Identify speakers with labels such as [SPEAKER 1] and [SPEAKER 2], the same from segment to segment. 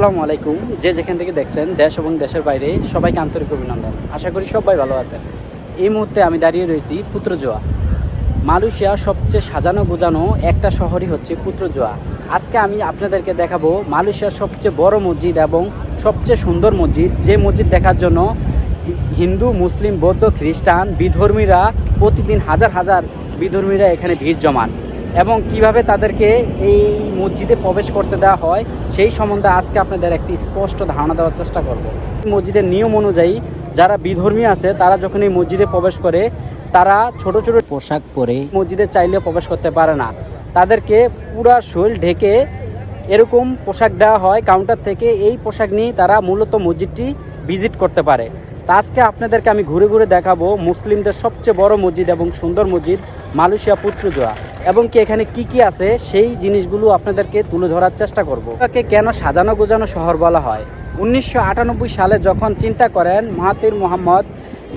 [SPEAKER 1] আসসালামু আলাইকুম। যে যেখান থেকে দেখছেন, দেশ এবং দেশের বাইরে সবাইকে আন্তরিক অভিনন্দন। আশা করি সবাই ভালো আছেন। এই মুহূর্তে আমি দাঁড়িয়ে রয়েছি পুত্রজোয়া। মালয়েশিয়ার সবচেয়ে সাজানো গোজানো একটা শহরই হচ্ছে পুত্রজোয়া। আজকে আমি আপনাদেরকে দেখাবো মালয়েশিয়ার সবচেয়ে বড় মসজিদ এবং সবচেয়ে সুন্দর মসজিদ। যে মসজিদ দেখার জন্য হিন্দু, মুসলিম, বৌদ্ধ, খ্রিস্টান, বিধর্মীরা প্রতিদিন হাজার হাজার বিধর্মীরা এখানে ভিড় জমান। এবং কীভাবে তাদেরকে এই মসজিদে প্রবেশ করতে দেওয়া হয়, সেই সম্বন্ধে আজকে আপনাদের একটি স্পষ্ট ধারণা দেওয়ার চেষ্টা করব। মসজিদের নিয়ম অনুযায়ী যারা বিধর্মী আছে, তারা যখন এই মসজিদে প্রবেশ করে, তারা ছোট ছোট পোশাক পরে মসজিদে চাইলে প্রবেশ করতে পারে না। তাদেরকে পুরা শরীর ঢেকে এরকম পোশাক দেওয়া হয়, কাউন্টার থেকে এই পোশাক নিয়ে তারা মূলত মসজিদটি ভিজিট করতে পারে। তা আজকে আপনাদেরকে আমি ঘুরে ঘুরে দেখাবো মুসলিমদের সবচেয়ে বড় মসজিদ এবং সুন্দর মসজিদ মালয়েশিয়া পুত্রজোয়া এবং কি এখানে কি কি আছে, সেই জিনিসগুলো আপনাদেরকে তুলে ধরার চেষ্টা করব। তাকে কেন সাজানো গোজানো শহর বলা হয়? উনিশশো আটানব্বই সালে যখন চিন্তা করেন মাহাতির মোহাম্মদ,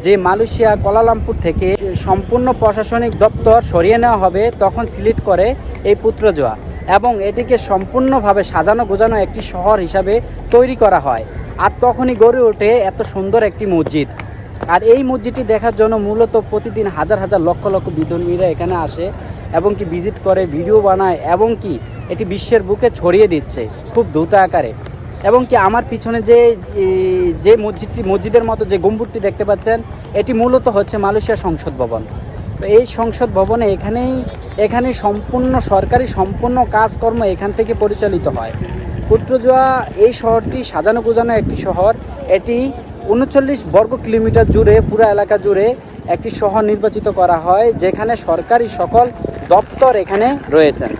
[SPEAKER 1] যে মালয়েশিয়া কোলালামপুর থেকে সম্পূর্ণ প্রশাসনিক দপ্তর সরিয়ে নেওয়া হবে, তখন সিলেক্ট করে এই পুত্রজোয়া এবং এটিকে সম্পূর্ণভাবে সাজানো গোজানো একটি শহর হিসাবে তৈরি করা হয়। আর তখনই গড়ে ওঠে এত সুন্দর একটি মসজিদ। আর এই মসজিদটি দেখার জন্য মূলত প্রতিদিন হাজার হাজার লক্ষ লক্ষ বিধর্মীরা এখানে আসে এবং কি ভিজিট করে, ভিডিও বানায় এবং কি এটি বিশ্বের বুকে ছড়িয়ে দিচ্ছে খুব দ্রুত আকারে। এবং কি আমার পিছনে যে যে মসজিদটি, মসজিদের মতো যে গম্বুজটি দেখতে পাচ্ছেন, এটি মূলত হচ্ছে মালয়েশিয়া সংসদ ভবন। তো এই সংসদ ভবনে এখানেই, এখানে সম্পূর্ণ সরকারি সম্পূর্ণ কাজকর্ম এখান থেকে পরিচালিত হয়। পুত্রজোয়া এই শহরটি সাজানো গোজানো একটি শহর। এটি উনচল্লিশ বর্গ কিলোমিটার জুড়ে, পুরো এলাকা জুড়ে একটি শহর নির্বাচিত করা হয়, যেখানে সরকারি সকল দপ্তর এখানে রয়েছেন।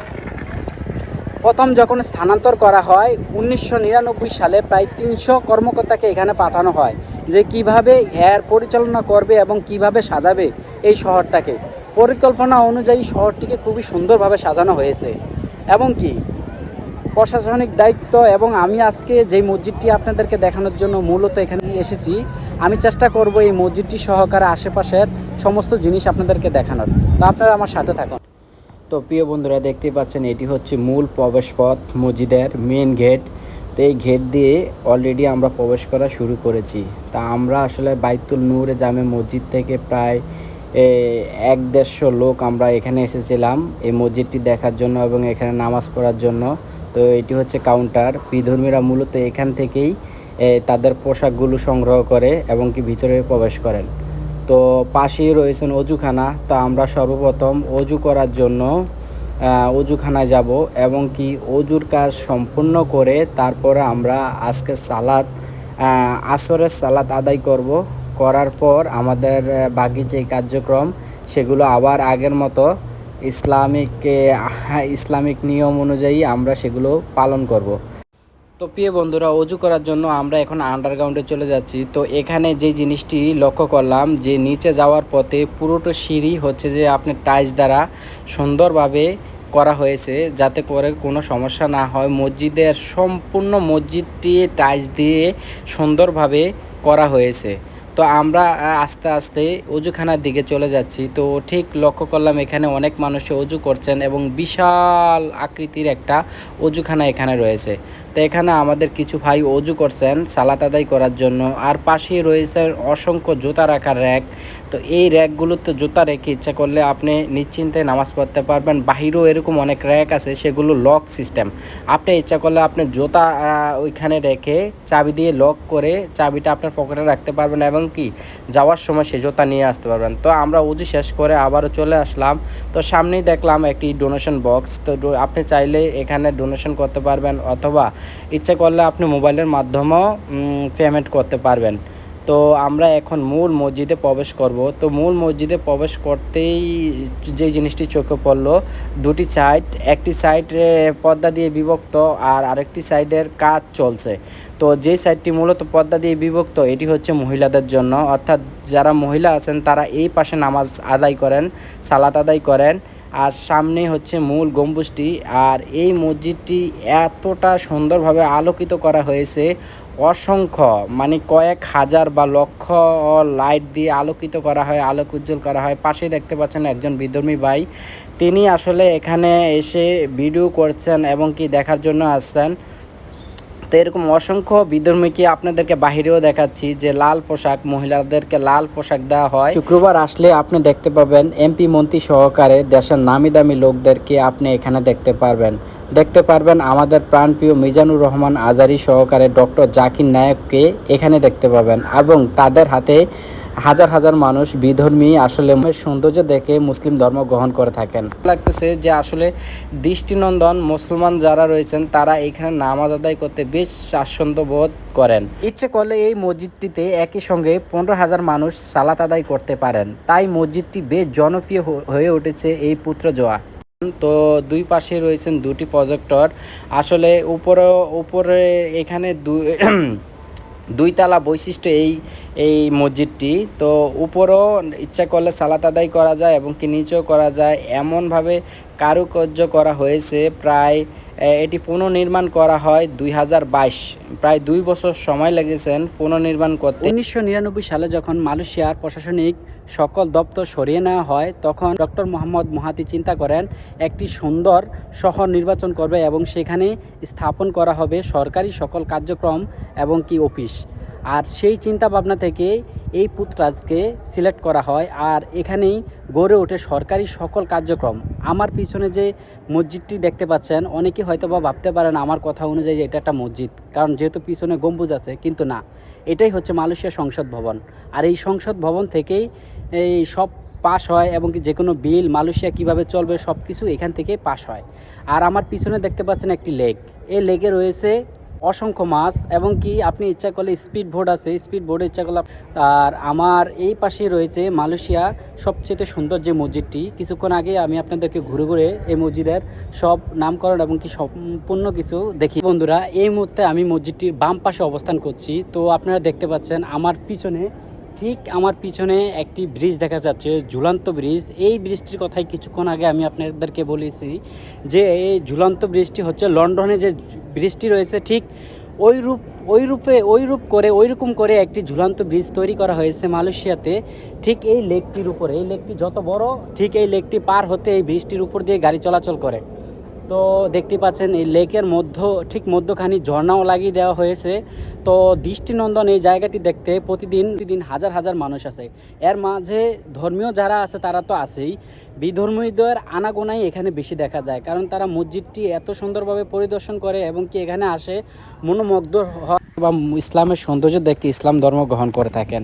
[SPEAKER 1] প্রথম যখন স্থানান্তর করা হয়, উনিশশো নিরানব্বই সালে প্রায় তিনশো কর্মকর্তাকে এখানে পাঠানো হয়, যে কীভাবে এর পরিচালনা করবে এবং কীভাবে সাজাবে এই শহরটাকে। পরিকল্পনা অনুযায়ী শহরটিকে খুবই সুন্দরভাবে সাজানো হয়েছে। এবং কি? প্রশাসনিক দায়িত্ব এবং আমি আজকে যেই মসজিদটি আপনাদেরকে দেখানোর জন্য মূলত এখানে এসেছি, আমি চেষ্টা করব এই মসজিদটি সহকারে আশেপাশের সমস্ত জিনিস আপনাদেরকে দেখানোর। তো আপনারা আমার সাথে থাকুন। তো প্রিয় বন্ধুরা, দেখতে পাচ্ছেন, এটি হচ্ছে মূল প্রবেশপথ মসজিদের মেন গেট। তো এই গেট দিয়ে অলরেডি আমরা প্রবেশ করা শুরু করেছি। তা আমরা আসলে বাইতুল নূরে জামে মসজিদ থেকে প্রায় এক দেড়শো লোক আমরা এখানে এসেছিলাম এই মসজিদটি দেখার জন্য এবং এখানে নামাজ পড়ার জন্য। তো এটি হচ্ছে কাউন্টার বিধর্মীরা মূলত এখান থেকেই তাদের পোশাকগুলো সংগ্রহ করে এবং কি ভিতরে প্রবেশ করেন। তো পাশেই রয়েছেন অজুখানা। তো আমরা সর্বপ্রথম অজু করার জন্য অজুখানায় যাব এবং কি অজুর কাজ সম্পূর্ণ করে তারপরে আমরা আজকে সালাদ আসরের সালাদ আদায় করব। করার পর আমাদের বাকি যে কার্যক্রম, সেগুলো আবার আগের মতো ইসলামিক ইসলামিক নিয়ম অনুযায়ী আমরা সেগুলো পালন করব। তো প্রিয় বন্ধুরা, অজু করার জন্য আমরা এখন আন্ডারগ্রাউন্ডে চলে যাচ্ছি। তো এখানে যে জিনিসটি লক্ষ্য করলাম, যে নিচে যাওয়ার পথে পুরোটা সিঁড়ি হচ্ছে যে আপনার টাইলস দ্বারা সুন্দরভাবে করা হয়েছে, যাতে করে কোনো সমস্যা না হয়। মসজিদের সম্পূর্ণ মসজিদটি টাইলস দিয়ে সুন্দরভাবে করা হয়েছে। তো আমরা আস্তে আস্তে অজুখানার দিকে চলে যাচ্ছি। তো ঠিক লক্ষ্য করলাম এখানে অনেক মানুষ অজু করছেন এবং বিশাল আকৃতির একটা অজুখানা এখানে রয়েছে। তো এখানে আমাদের কিছু ভাই অজু করছেন, সালাত আদায় করার জন্য। আর পাশেই রয়েছে অসংখ্য জুতা রাখার র্যাক। তো এই র্যাকগুলোতে জুতা রেখে ইচ্ছা করলে আপনি নিশ্চিন্তে নামাজ পড়তে পারবেন। বাহিরেও এরকম অনেক র্যাক আছে, সেগুলো লক সিস্টেম। আপনি ইচ্ছা করলে আপনি জুতা ওইখানে রেখে চাবি দিয়ে লক করে চাবিটা আপনার পকেটে রাখতে পারবেন এবং কি, যাওয়ার সময় সে জুতা নিয়ে আসতে পারবেন। তো আমরা অজু শেষ করে আবারও চলে আসলাম। তো সামনেই দেখলাম একটি ডোনেশন বক্স। তো আপনি চাইলে এখানে ডোনেশন করতে পারবেন অথবা ইচ্ছা করলে আপনি মোবাইলের মাধ্যমেও পেমেন্ট করতে পারবেন। তো আমরা এখন মূল মসজিদে প্রবেশ করব। তো মূল মসজিদে প্রবেশ করতেই যে জিনিসটি চোখে পড়ল, দুটি সাইড একটি সাইড পর্দা দিয়ে বিভক্ত আর আরেকটি সাইডের কাজ চলছে। তো যে সাইডটি মূলত পর্দা দিয়ে বিভক্ত, এটি হচ্ছে মহিলাদের জন্য। অর্থাৎ যারা মহিলা আছেন, তারা এই পাশে নামাজ আদায় করেন, সালাত আদায় করেন। আর সামনে হচ্ছে মূল গম্বুজটি। আর এই মসজিদটি এতটা সুন্দরভাবে আলোকিত করা হয়েছে, অসংখ্য মানে কয়েক হাজার বা লক্ষ লাইট দিয়ে আলোকিত করা হয়, আলোক উজ্জ্বল করা হয়। পাশে দেখতে পাচ্ছেন একজন বিধর্মী ভাই। তিনি আসলে এখানে এসে ভিডিও করছেন এবং কি দেখার জন্য আসছেন। তো এরকম অসংখ্য বিধর্মীকে আপনাদেরকে বাহিরেও দেখাচ্ছি যে লাল পোশাক মহিলাদেরকে লাল পোশাক দেওয়া হয়। শুক্রবার আসলে আপনি দেখতে পাবেন এমপি মন্ত্রী সহকারে দেশের নামি দামি লোকদেরকে আপনি এখানে দেখতে পারবেন। দেখতে পারবেন আমাদের প্রাণপ্রিয় মিজানুর রহমান আজারি সহকারে ডক্টর জাকির নায়ককে এখানে দেখতে পাবেন এবং তাদের হাতে হাজার হাজার মানুষ বিধর্মী আসলে সৌন্দর্য দেখে মুসলিম ধর্ম গ্রহণ করে থাকেন। লাগতেছে যে আসলে দৃষ্টিনন্দন মুসলমান যারা রয়েছেন তারা এখানে নামাজ আদায় করতে বেশ স্বাচ্ছন্দ্য বোধ করেন। ইচ্ছে করলে এই মসজিদটিতে একই সঙ্গে পনেরো হাজার মানুষ সালাত আদায় করতে পারেন। তাই মসজিদটি বেশ জনপ্রিয় হয়ে উঠেছে এই পুত্র জোয়া। তো দুই পাশে রয়েছেন দুটি প্রজেক্টর আসলে উপরে উপরে এখানে দুই দুইতলা বৈশিষ্ট্য এই এই মসজিদটি। তো উপরও ইচ্ছা করলে সালাত আদায় করা যায় এবং কি নিচেও করা যায়। এমনভাবে কারুকার্য করা হয়েছে প্রায় এটি পুনর্নির্মাণ করা হয় দুই হাজার বাইশ। প্রায় দুই বছর সময় লেগেছেন পুনর্নির্মাণ করতে। উনিশশো নিরানব্বই সালে যখন মালয়েশিয়ার প্রশাসনিক সকল দপ্তর সরিয়ে নেওয়া হয়, তখন ডক্টর মোহাম্মদ মহাতি চিন্তা করেন, একটি সুন্দর শহর নির্বাচন করবে এবং সেখানে স্থাপন করা হবে সরকারি সকল কার্যক্রম এবং কি অফিস। আর সেই চিন্তা ভাবনা থেকে এই পুত্রাজকে সিলেক্ট করা হয় আর এখানেই গড়ে ওঠে সরকারি সকল কার্যক্রম। আমার পিছনে যে মসজিদটি দেখতে পাচ্ছেন, অনেকে হয়তো বা ভাবতে পারেন আমার কথা অনুযায়ী এটা একটা মসজিদ, কারণ যেহেতু পিছনে গম্বুজ আছে, কিন্তু না। এটাই হচ্ছে মালয়েশিয়া সংসদ ভবন। আর এই সংসদ ভবন থেকেই এই সব পাস হয় এবং কি যে কোনো বিল, মালয়েশিয়া কীভাবে চলবে সব কিছু এখান থেকে পাস হয়। আর আমার পিছনে দেখতে পাচ্ছেন একটি লেক। এই লেকে রয়েছে অসংখ্য মাছ এবং কি আপনি ইচ্ছা করলে স্পিড বোট আছে, স্পিড বোটে ইচ্ছা করলে আর আমার এই পাশে রয়েছে মালয়েশিয়া সবচেয়ে সুন্দর যে মসজিদটি। কিছুক্ষণ আগে আমি আপনাদেরকে ঘুরে ঘুরে এই মসজিদের সব নামকরণ এবং কি সম্পূর্ণ কিছু দেখি। বন্ধুরা, এই মুহূর্তে আমি মসজিদটির বাম পাশে অবস্থান করছি। তো আপনারা দেখতে পাচ্ছেন আমার পিছনে ঠিক আমার পিছনে একটি ব্রিজ দেখা যাচ্ছে, ঝুলন্ত ব্রিজ। এই ব্রিজটির কথাই কিছুক্ষণ আগে আমি আপনাদেরকে বলেছি যে, এই ঝুলন্ত ব্রিজটি হচ্ছে লন্ডনে যে ব্রিজটি রয়েছে, ঠিক ওই রূপ, ওই রূপে, ওই রূপ করে, ওই রকম করে একটি ঝুলন্ত ব্রিজ তৈরি করা হয়েছে মালয়েশিয়াতে। ঠিক এই লেকটির উপরে, এই লেকটি যত বড়, ঠিক এই লেকটি পার হতে এই ব্রিজটির উপর দিয়ে গাড়ি চলাচল করে। তো দেখতে পাচ্ছেন, এই লেকের মধ্য, ঠিক মধ্যখানি ঝর্ণাও লাগিয়ে দেওয়া হয়েছে। তো দৃষ্টিনন্দন এই জায়গাটি দেখতে প্রতিদিন প্রতিদিন হাজার হাজার মানুষ আছে এর মাঝে ধর্মীয় যারা আছে, তারা তো আছেই। বিধর্মীদের আনাগোনাই এখানে বেশি দেখা যায়, কারণ তারা মসজিদটি এত সুন্দরভাবে পরিদর্শন করে এবং কি এখানে আসে মনোমুগ্ধ হয় বা ইসলামের সৌন্দর্য দেখে ইসলাম ধর্ম গ্রহণ করে থাকেন।